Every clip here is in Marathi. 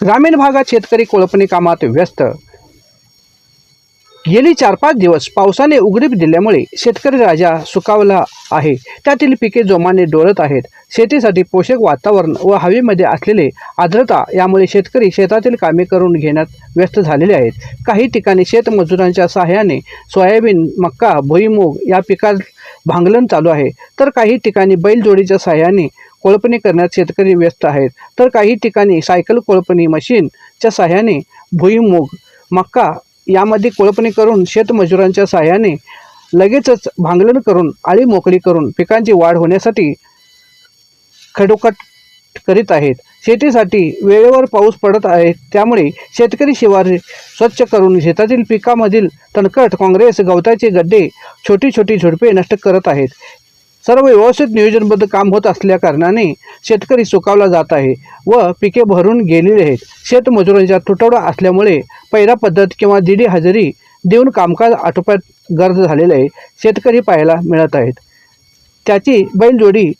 ग्रामीण भागात शेतकरी कोळपणी कामात व्यस्त. गेली चार पाच दिवस पावसाने उघडीप दिल्यामुळे शेतकरी राजा सुकावला आहे. त्यातील पिके जोमाने डोळत आहेत. शेतीसाठी पोषक वातावरण व हवेमध्ये असलेले आर्द्रता यामुळे शेतकरी शेतातील कामे करून घेण्यात व्यस्त झालेले आहेत. काही ठिकाणी शेतमजुरांच्या सहाय्याने सोयाबीन मक्का भुईमूग या पिकात भांगलन चालू आहे. तर काही ठिकाणी बैलजोडीच्या सहाय्याने कोळपणी करण्यात शेतकरी व्यस्त आहेत. तर काही ठिकाणी सायकल कोळपणी मशीनच्या सहाय्याने भुईमूग मक्का यामध्ये कोळपणी करून शेतमजुरांच्या सहाय्याने लगेचच भांगलन करून आळी मोकळी करून पिकांची वाढ होण्यासाठी खडोकट करीत आहेत. शेतीसाठी वेळेवर पाऊस पडत आहे त्यामुळे शेतकरी शिवार स्वच्छ करून शेतातील पिकामधील तणकट काँग्रेस गवताचे गड्डे छोटी छोटी झुडपे नष्ट करत आहेत. सर्व व्यवस्थित नियोजनबद्ध काम होत असल्या कारणाने शेतकरी सुकावला जात आहे व पिके भरून गेलेली आहेत. शेतमजुरांचा तुटवडा असल्यामुळे पैरा पद्धत किंवा दिडी हजेरी देऊन कामकाज आटोप्यात गर्द झालेले आहे शेतकरी पाहायला मिळत आहेत. त्याची बैलजोडी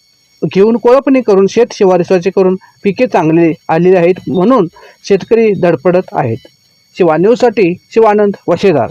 घेऊन कोळपणी करून शेत शिवारी करून पिके चांगले आलेली आहेत म्हणून शेतकरी धडपडत आहेत. शिवा न्यूजसाठी शिवानंद वशेदार.